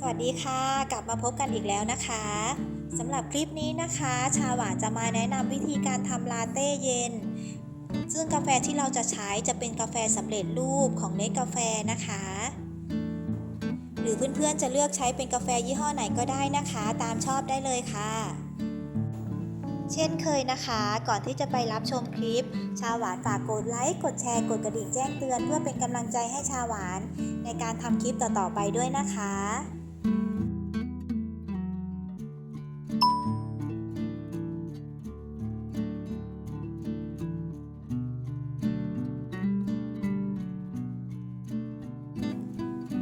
สวัสดีค่ะ กลับมาพบกันอีกแล้วนะคะสำหรับคลิปนี้นะคะ ชาหวานจะมาแนะนำวิธีการทำลาเต้เย็น ซึ่งกาแฟที่เราจะใช้จะเป็นกาแฟสำเร็จรูปของเนสกาแฟนะคะ หรือเพื่อนๆจะเลือกใช้เป็นกาแฟยี่ห้อไหนก็ได้นะคะ ตามชอบได้เลยค่ะเช่นเคยนะคะ ก่อนที่จะไปรับชมคลิป ชาหวานฝากกดไลค์ กดแชร์ กดกระดิ่งแจ้งเตือน เพื่อเป็นกำลังใจให้ชาหวาน ในการทำคลิปต่อๆไปด้วยนะคะ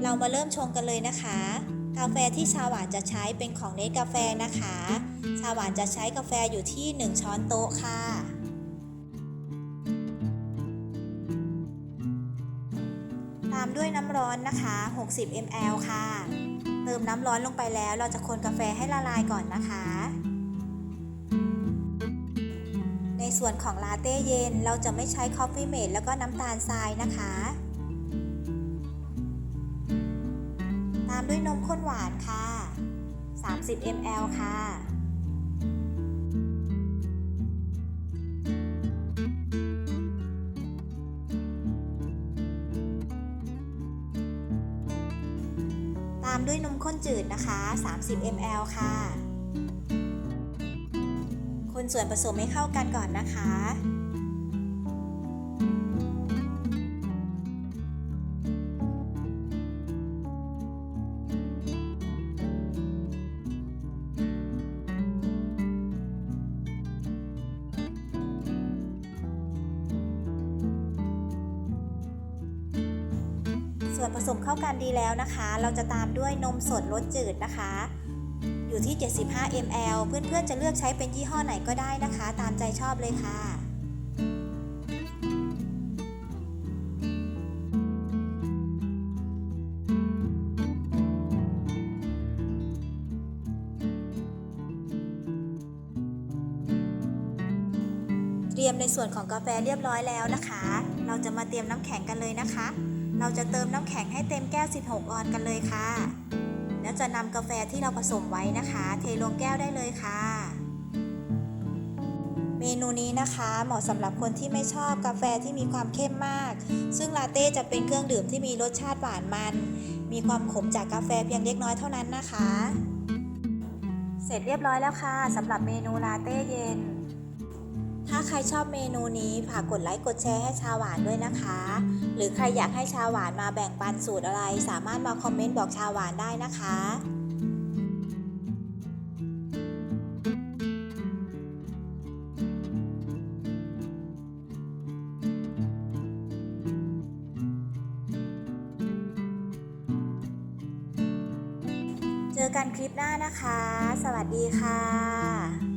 เรามาเริ่มชงกันเลยนะคะ กาแฟที่ชาหวานจะใช้เป็นของเนสกาแฟนะคะ ชาหวานจะใช้กาแฟอยู่ที่ 1 ช้อนโต๊ะค่ะ ตามด้วยน้ำร้อนนะคะ 60 ml ค่ะ เติมน้ำร้อนลงไปแล้ว เราจะคนกาแฟให้ละลายก่อนนะคะในส่วนของลาเต้เย็นเราจะไม่ใช้คอฟฟี่เมดแล้วก็น้ำตาลทรายนะคะ ด้วยนมข้นหวานค่ะ 30 ml ค่ะ ตามด้วยนมข้นจืดนะคะ 30 ml ค่ะ คนส่วนผสมให้เข้ากันก่อนนะคะ ส่วนผสมเข้ากันดีแล้วนะคะ เราจะตามด้วยนมสดรสจืดนะคะ อยู่ที่ 75 ml เพื่อนๆจะเลือกใช้เป็นยี่ห้อไหนก็ได้นะคะ ตามใจชอบเลยค่ะเตรียมในส่วนของกาแฟเรียบร้อยแล้วนะคะ เราจะมาเตรียมน้ำแข็งกันเลยนะคะ เราจะเติมน้ำแข็งให้เต็มแก้ว 16 ออนกันเลยค่ะ แล้วจะนำกาแฟที่เราผสมไว้นะคะ เทลงแก้วได้เลยค่ะ เมนูนี้นะคะเหมาะสำหรับคนที่ไม่ชอบกาแฟที่มีความเข้มมาก ซึ่งลาเต้จะเป็นเครื่องดื่มที่มีรสชาติหวานมัน มีความขมจากกาแฟเพียงเล็กน้อยเท่านั้นนะคะ เสร็จเรียบร้อยแล้วค่ะสำหรับเมนูลาเต้เย็น ถ้าใครชอบเมนูนี้ฝากกดไลค์กดแชร์ให้ชาหวานด้วยนะคะ หรือใครอยากให้ชาหวานมาแบ่งปันสูตรอะไร สามารถมาคอมเมนต์บอกชาหวานได้นะคะเจอกันคลิปหน้านะคะ สวัสดีค่ะ